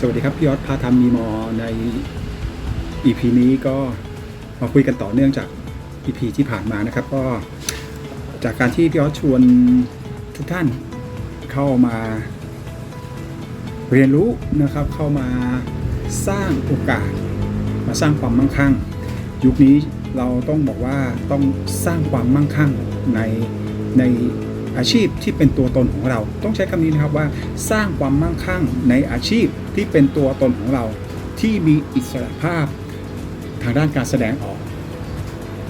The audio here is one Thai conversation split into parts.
สวัสดีครับพี่ยอดพาทำมีมอใน EP นี้ก็มาคุยกันต่อเนื่องจาก EP ที่ผ่านมานะครับ ก็จากการที่พี่ยอดชวนทุกท่านเข้ามาเรียนรู้นะครับ เข้ามาสร้างโอกาส มาสร้างความมั่งคั่ง ยุคนี้เราต้องบอกว่าต้องสร้างความมั่งคั่งในใน อาชีพที่เป็นตัวตนของเรา ต้องใช้คำนี้นะครับว่าสร้างความมั่งคั่งในอาชีพที่เป็นตัวตนของเรา ที่มีอิสระภาพ ทางด้านการแสดงออก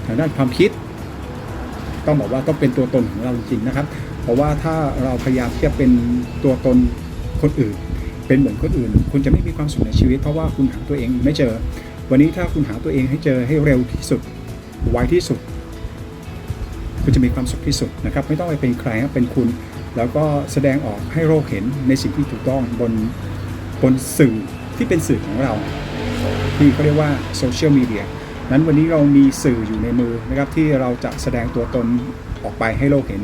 ทางด้านความคิด ต้องบอกว่าต้องเป็นตัวตนของเราจริงๆนะครับ เพราะว่าถ้าเราพยายามที่จะเป็นตัวตนคนอื่น เป็นเหมือนคนอื่น คุณจะไม่มีความสุขในชีวิต เพราะว่าคุณหาตัวเองไม่เจอ วันนี้ถ้าคุณหาตัวเองให้เจอให้เร็วที่สุดไวที่สุด คุณจะมีความสุขที่สุดนะครับ ไม่ต้องไปเป็นใครครับเป็นคุณ แล้วก็แสดงออกให้โลกเห็นในสิ่งที่ถูกต้องบนบนสื่อที่เป็นสื่อของเรา ที่เขาเรียกว่าโซเชียลมีเดียนั้นวันนี้เรามีสื่ออยู่ในมือนะครับที่เราจะแสดงตัวตนออกไปให้โลกเห็น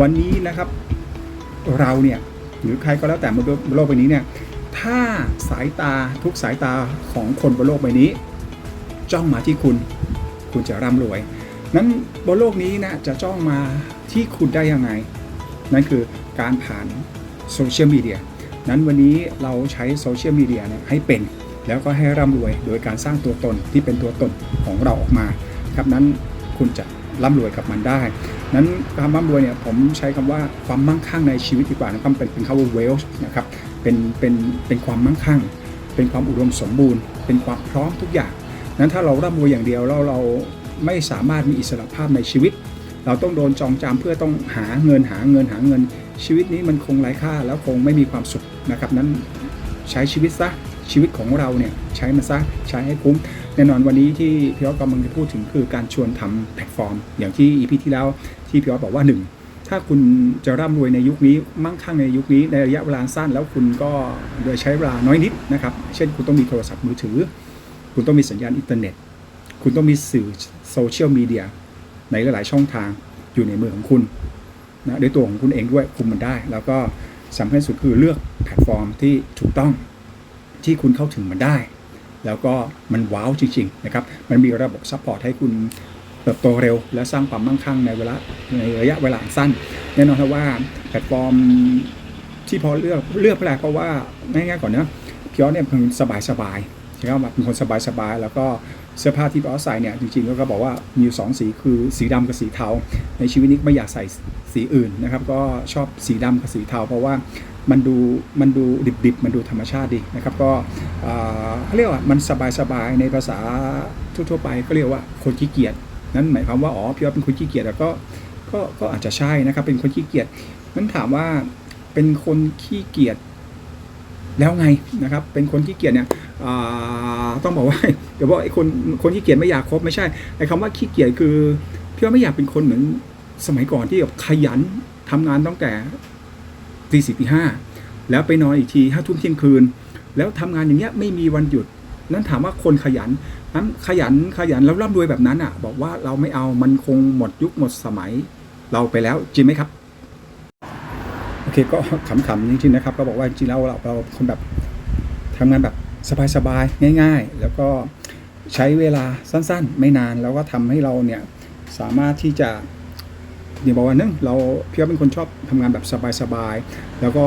วันนี้นะครับเราเนี่ยหรือใครก็แล้วแต่บนโลกใบนี้เนี่ยถ้าสายตาทุกสายตาของคนบนโลกใบนี้ จ้องมาที่คุณ คุณจะร่ำรวย นั้นบนโลกนี้นะจะจ้องมาที่คุณได้ยังไง นั่นคือการผ่านโซเชียลมีเดียนั้นวันนี้เราใช้โซเชียลมีเดียเนี่ยให้เป็น แล้วก็ให้ร่ำรวยโดยการสร้างตัวตนที่เป็นตัวตนของเราออกมาครับนั้นคุณจะร่ำรวยกับมันได้ นั้นความร่ำรวยเนี่ยผมใช้คำว่าความมั่งคั่งในชีวิตดีกว่านะครับเป็นเป็นคำว่า wealth นะครับเป็นเป็นเป็นความมั่งคั่ง เป็นความอุดมสมบูรณ์ เป็นความพร้อมทุกอย่าง นั้นถ้าเราร่ำรวยอย่างเดียวแล้วเรา ไม่สามารถมีอิสระภาพในชีวิต เราต้องโดนจองจำเพื่อต้องหาเงินหาเงินหาเงิน ชีวิตนี้มันคงไร้ค่าแล้วคงไม่มีความสุขนะครับนั้นใช้ชีวิตซะชีวิตของเราเนี่ยใช้มันซะใช้ให้คุ้มแน่นอนวันนี้ที่พี่อ๊อฟกำลังจะพูดถึงคือการชวนทำแพลตฟอร์ม อย่างที่ EP ที่แล้วที่พี่อ๊อฟบอกว่าหนึ่งถ้าคุณจะร่ำรวยในยุคนี้มั่งคั่งในยุคนี้ในระยะเวลาสั้น แล้วคุณก็โดยใช้เวลาน้อยนิดนะครับ เช่นคุณต้องมีโทรศัพท์มือถือ คุณต้องมีสัญญาณอินเทอร์เน็ต คุณต้องมีสื่อโซเชียลมีเดียในหลายๆช่องทางอยู่ในมือของคุณนะด้วยตัวของคุณเองด้วยคุมมันได้ แล้วก็สำคัญสุดคือเลือกแพลตฟอร์มที่ถูกต้องที่คุณเข้าถึงมันได้ แล้วก็มันว้าวจริงๆนะครับมันมีระบบซัพพอร์ตให้คุณเติบโตเร็ว และสร้างความมั่งคั่งในเวลาในระยะเวลาสั้น แน่นอนครับว่าแพลตฟอร์มที่พอเลือกเลือกเพราะว่าง่ายๆก่อนนะพี่ออสเนี่ยเป็นคนสบายๆใช่ไหมครับเป็นคนสบายๆแล้วก็ เสื้อผ้าที่พ่อสใส่เนี่ยจริงๆก็บอกว่ามีอยู่สองสีคือสีดำกับสีเทา ในชีวิตนี้ไม่อยากใส่สีอื่นนะครับ ก็ชอบสีดำกับสีเทา เพราะว่ามันดูมันดูดิบๆ มันดูธรรมชาติดีนะครับ ก็เขาเรียกว่ามันสบายๆในภาษาทั่วๆไปก็เรียกว่าคนขี้เกียจนั้นหมายความว่าอ๋อพี่ว่าเป็นคนขี้เกียจแล้วก็ก็ก็อาจจะใช่นะครับเป็นคนขี้เกียจนั้นถามว่าเป็นคนขี้เกียจ แล้วไงนะครับเป็นคนขี้เกียจเนี่ยต้องบอกว่าเดี๋ยวบอกไอ้คนคนขี้เกียจไม่อยากคบไม่ใช่ไอ้คำว่าขี้เกียจคือพี่ว่าไม่อยากเป็นคนเหมือนสมัยก่อนที่แบบขยันทำงานตั้งแต่ตีสี่ตีห้าแล้วไปนอนอีกทีห้าทุ่มเที่ยงคืน แล้วทำงานอย่างเงี้ยไม่มีวันหยุด นั้นถามว่าคนขยันนั้นขยันขยันแล้วร่ำรวยแบบนั้นอะ บอกว่าเราไม่เอามันคงหมดยุคหมดสมัยเราไปแล้วจริงไหมครับ เคก็ขำๆจริงๆนะครับ ก็บอกว่าจริงๆแล้วเราเราคนแบบทำงานแบบสบายๆง่าย ๆ แล้วก็ใช้เวลาสั้นๆ ไม่นานแล้วก็ทำให้เราเนี่ยสามารถที่จะเดี๋ยวบอกว่านึงเราพี่ว่าเป็นคนชอบทำงานแบบสบายๆแล้วก็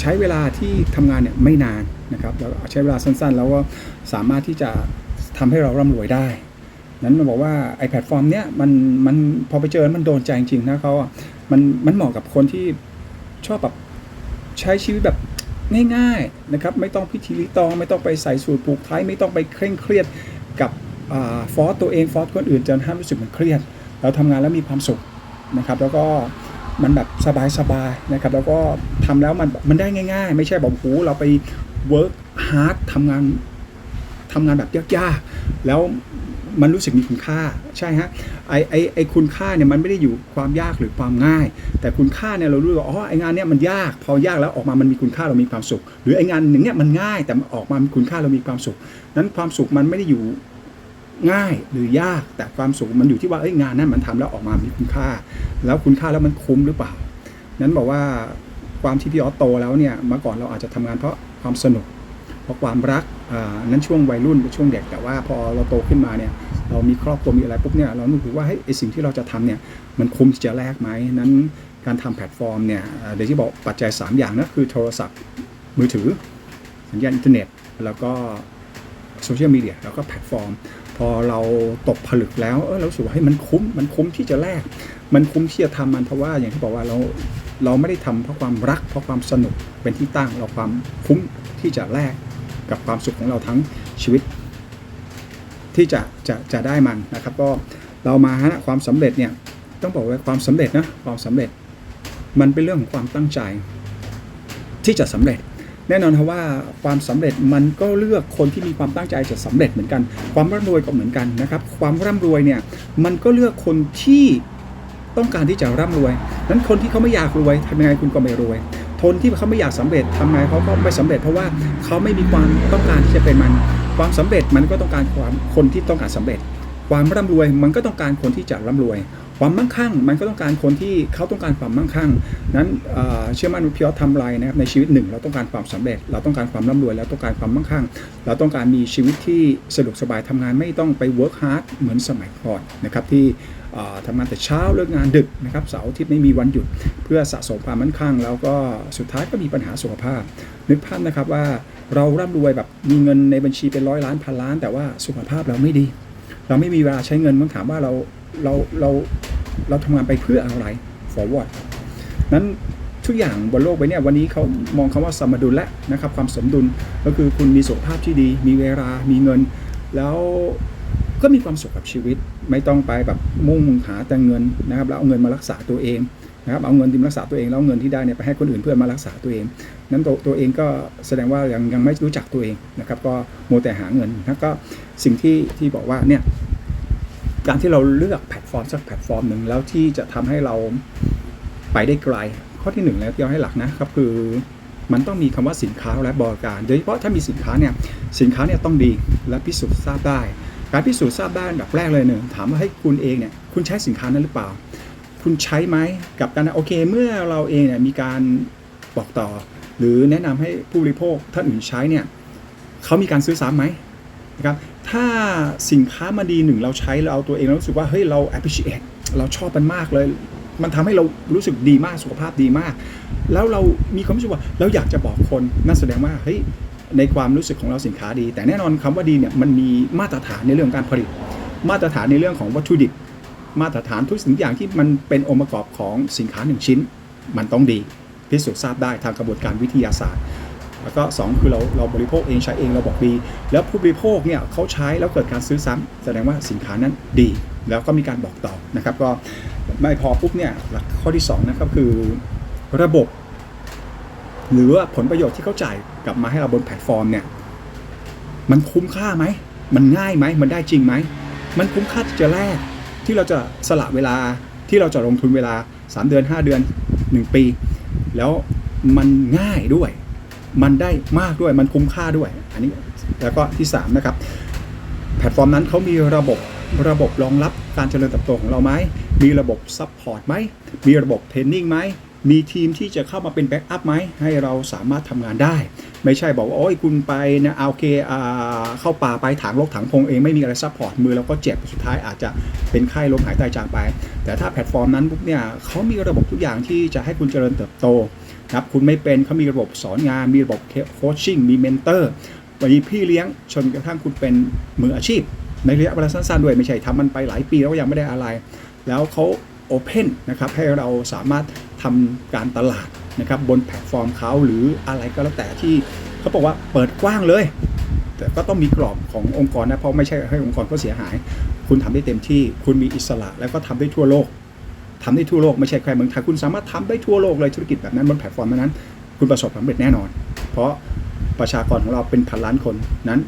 ใช้เวลาที่ทำงานเนี่ยไม่นานนะครับแล้วใช้เวลาสั้นๆ แล้วก็สามารถที่จะทำให้เราร่ำรวยได้ นั้นมันบอกว่าไอแพลตฟอร์มเนี้ยมันมันพอไปเจอมันโดนใจจริงๆนะเขาอะมันมันเหมาะกับคนที่ ชอบแบบใช้ชีวิตแบบง่ายๆนะครับไม่ต้องพิธีรีตอง ไม่ต้องไปใส่สูตรผูกไทยไม่ต้องไปเคร่งเครียดกับฟอสตัวเองฟอสคนอื่นจนทำรู้สึกมันเครียด เราทำงานแล้วมีความสุขนะครับ แล้วก็มันแบบสบายๆนะครับ แล้วก็ทำแล้วมันมันได้ง่าย ๆ ไม่ใช่บอกโอ้เราไปเวิร์กฮาร์ดทำงานทำงานแบบยากๆ แล้ว มันรู้สึกมีคุณค่าใช่ฮะไอไอไอคุณค่าเนี่ยมันไม่ได้อยู่ความยากหรือความง่าย แต่คุณค่าเนี่ยเรารู้ว่าอ๋อไองานเนี้ยมันยาก พอยากแล้วออกมามันมีคุณค่าเรามีความสุข หรือไองานอย่างเนี้ยมันง่ายแต่ออกมามีคุณค่าเรามีความสุข นั้นความสุขมันไม่ได้อยู่ง่ายหรือยากแต่ความสุขมันอยู่ที่ว่าเอ้ยงานนั้นมันทำแล้วออกมามีคุณค่า แล้วคุณค่าแล้วมันคุ้มหรือเปล่า นั้นบอกว่าความที่พี่ออสโตแล้วเนี่ยเมื่อก่อนเราอาจจะทำงานเพราะความสนุก เพราะความรักอ่านั้นช่วงวัยรุ่นช่วงเด็กแต่ว่าพอเราโตขึ้นมาเนี่ยเรามีครอบครัวมีอะไรปุ๊บเนี่ยเราต้องดูว่าเฮ้สิ่งที่เราจะทำเนี่ยมันคุ้มที่จะแลกไหมนั้นการทำแพลตฟอร์มเนี่ยเดี๋ยวที่บอกปัจจัย 3 อย่างนะคือโทรศัพท์มือถือ สัญญาณอินเทอร์เน็ต แล้วก็โซเชียลมีเดียแล้วก็แพลตฟอร์ม พอเราตกผลึกแล้วเออเรารู้สึกว่าให้มันคุ้มมันคุ้มที่จะแลกมันคุ้มที่จะทำมันเพราะว่าอย่างที่บอกว่าเราเราไม่ได้ทำเพราะความรักเพราะความสนุกเป็นที่ตั้งเราความคุ้มที่จะแลก กับความสุขของเราทั้งชีวิต ที่จะจะจะได้มันนะครับ ก็เรามาฮะความสำเร็จเนี่ยต้องบอกว่าความสำเร็จนะความสำเร็จ มันเป็นเรื่องของความตั้งใจ ที่จะสำเร็จ แน่นอนครับว่าความสำเร็จมันก็เลือกคนที่มีความตั้งใจจะสำเร็จเหมือนกัน ความร่ำรวยก็เหมือนกันนะครับ ความร่ำรวยเนี่ยมันก็เลือกคนที่ต้องการที่จะร่ำรวยนั้นคนที่เขาไม่อยากรวยทำยังไงคุณก็ไม่รวย คนที่เขาไม่อยากสำเร็จทำไงเขาก็ไม่สำเร็จ เพราะว่าเขาไม่มีความต้องการที่จะเป็นมัน ความสำเร็จมันก็ต้องการความคนที่ต้องการสำเร็จ ความร่ำรวยมันก็ต้องการคนที่จะร่ำรวย ความมั่งคั่ง มันก็ต้องการคนที่เขาต้องการความมั่งคั่ง นั้นเชื่อมั่นว่าพี่ออสทำไรนะครับในชีวิตหนึ่งเราต้องการความสำเร็จ เราต้องการความร่ำรวยแล้วต้องการความมั่งคั่ง เราต้องการมีชีวิตที่สะดวกสบายทำงานไม่ต้องไป work hard เหมือนสมัยก่อนนะครับที่ทำงานแต่เช้าเลิกงานดึกนะครับเสาร์อาทิตย์ไม่มีวันหยุด เพื่อสะสมความมั่นคงแล้วก็สุดท้ายก็มีปัญหาสุขภาพ นึกภาพนะครับว่าเราร่ำรวยแบบมีเงินในบัญชีเป็นร้อยล้านพันล้าน แต่ว่าสุขภาพเราไม่ดี เราไม่มีเวลาใช้เงินต้องถามว่าเราเราเรา เราทำงานไปเพื่ออะไร forward นั้นทุกอย่างบนโลกใบเนี้ยวันนี้เขามองคำว่าสมดุลแล้วนะครับความสมดุลก็คือคุณมีสุขภาพที่ดี มีเวลา มีเงิน แล้วก็มีความสุขกับชีวิต ไม่ต้องไปแบบมุ่งหาแต่เงินนะครับแล้วเอาเงินมารักษาตัวเองนะครับเอาเงินที่มรักษาตัวเองแล้วเงินที่ได้เนี่ยไปให้คนอื่นเพื่อมารักษาตัวเอง นั้นตัวตัวเองก็แสดงว่ายังยังไม่รู้จักตัวเองนะครับก็โมวแต่หาเงินแล้วก็สิ่งที่ที่บอกว่าเนี่ย การที่เราเลือกแพลตฟอร์มสักแพลตฟอร์มหนึ่งแล้วที่จะทำให้เราไปได้ไกล ข้อที่หนึ่งแล้วที่อาให้หลักนะครับคือมันต้องมีคำว่าสินค้าและบริการ โดยเฉพาะถ้ามีสินค้าเนี่ยสินค้าเนี่ยต้องดีและพิสูจน์ทราบได้ การพิสูจน์ทราบได้อันดับแรกเลยหนึ่งถามว่าให้คุณเองเนี่ยคุณใช้สินค้านั้นหรือเปล่า คุณใช้ไหมกับการโอเค เมื่อเราเองเนี่ยมีการบอกต่อ หรือแนะนำให้ผู้บริโภคท่านอื่นใช้เนี่ยเขามีการซื้อซ้ำไหม นะครับถ้าสินค้ามาดีหนึ่งเราใช้เราเอาตัวเองเรารู้สึกว่าเฮ้ยเรา appreciate เราชอบมันมากเลย มันทำให้เรารู้สึกดีมากสุขภาพดีมาก แล้วเรามีความรู้สึกว่าเราอยากจะบอกคนนั่นแสดงว่าเฮ้ยในความรู้สึกของเราสินค้าดี แต่แน่นอนคำว่าดีเนี่ยมันมีมาตรฐานในเรื่องของการผลิต มาตรฐานในเรื่องของวัตถุดิบ มาตรฐานทุกสิ่งอย่างที่มันเป็นองค์ประกอบของสินค้าหนึ่งชิ้น มันต้องดีพิสูจน์ทราบได้ทางกระบวนการวิทยาศาสตร์ แล้วก็ 2 คือเราเราบริโภคเองใช้เองเราบอกดี แล้วผู้บริโภคเนี่ยเขาใช้แล้วเกิดการซื้อซ้ำแสดงว่าสินค้านั้นดี แล้วก็มีการบอกต่อนะครับ ก็ไม่พอปุ๊บเนี่ยหลักข้อที่2นะครับคือระบบ หรือว่าผลประโยชน์ที่เขาจ่ายกลับมาให้เราบนแพลตฟอร์มเนี่ยมันคุ้มค่าไหมมันง่ายไหมมันได้จริงไหมมันคุ้มค่าที่จะแลกที่เราจะสละเวลาที่เราจะลงทุนเวลา 3 เดือน 5 เดือน 1 ปี แล้วมันง่ายด้วย มันได้มากด้วยมันคุ้มค่าด้วย อันนี้แล้วก็ที่3นะครับแพลตฟอร์มนั้นเขามีระบบระบบรองรับการเจริญเติบโตของเราไหมมีระบบซัพพอร์ตไหมมีระบบเทรนนิ่งไหมมีทีมที่จะเข้ามาเป็นแบ็กอัพไหมให้เราสามารถทำงานได้ ไม่ใช่บอกว่าโอ้ยคุณไปนะเอาโอเคอ่าเข้าป่าไปถางลกถางพงเองไม่มีอะไรซัพพอร์ตมือเราก็เจ็บสุดท้ายอาจจะเป็นไข้ลมหายใจจากไป แต่ถ้าแพลตฟอร์มนั้นปุ๊บเนี่ยเขามีระบบทุกอย่างที่จะให้คุณเจริญเติบโต ครับคุณไม่เป็นเขามีระบบสอนงาน มีระบบโคชชิ่งมีเมนเตอร์มีพี่เลี้ยงจนกระทั่งคุณเป็นมืออาชีพ ในระยะเวลาสั้นๆด้วยไม่ใช่ทำมันไปหลายปีแล้วยังไม่ได้อะไร แล้วเขาโอเพนนะครับให้เราสามารถทำการตลาดนะครับบนแพลตฟอร์มเขาหรืออะไรก็แล้วแต่ที่เขาบอกว่าเปิดกว้างเลย แต่ก็ต้องมีกรอบขององค์กรนะเพราะไม่ใช่ให้องค์กรเขาเสียหาย คุณทำได้เต็มที่ คุณมีอิสระแล้วก็ทำได้ทั่วโลก ทำได้ทั่วโลกไม่ใช่แค่เมืองไทยคุณสามารถทำได้ทั่วโลกเลยธุรกิจแบบนั้นบนแพลตฟอร์มนั้น คุณประสบความสำเร็จแน่นอน เพราะประชากรของเราเป็นพันล้านคนนั้น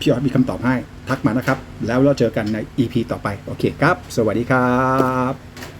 พี่ออดมีคำตอบให้ทักมานะครับ แล้วเราเจอกันใน EP ต่อไป โอเคครับ สวัสดีครับ